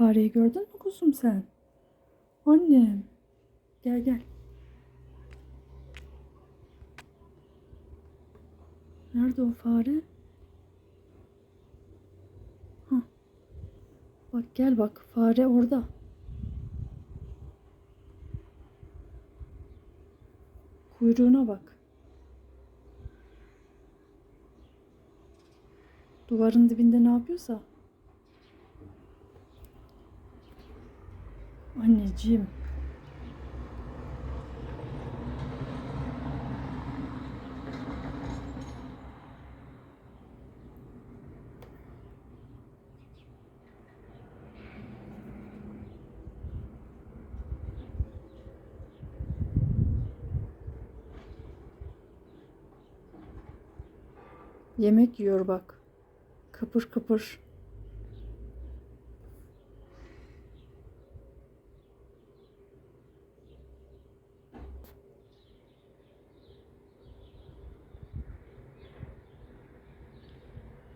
Fareyi gördün mü kuzum sen? Annem. Gel gel. Nerede o fare? Hah. Bak gel bak fare orada. Kuyruğuna bak. Duvarın dibinde ne yapıyorsa. Anneciğim. Yemek yiyor bak. Kıpır kıpır.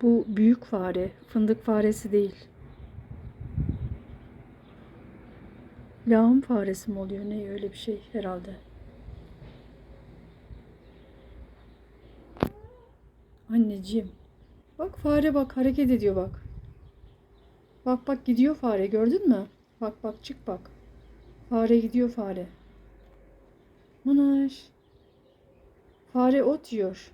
Bu büyük fare, fındık faresi değil. Lağım faresi mi oluyor ne öyle bir şey herhalde. Anneciğim. Bak fare bak hareket ediyor bak. Bak bak gidiyor fare gördün mü? Bak bak çık bak. Fare gidiyor fare. Manaş. Fare ot yiyor.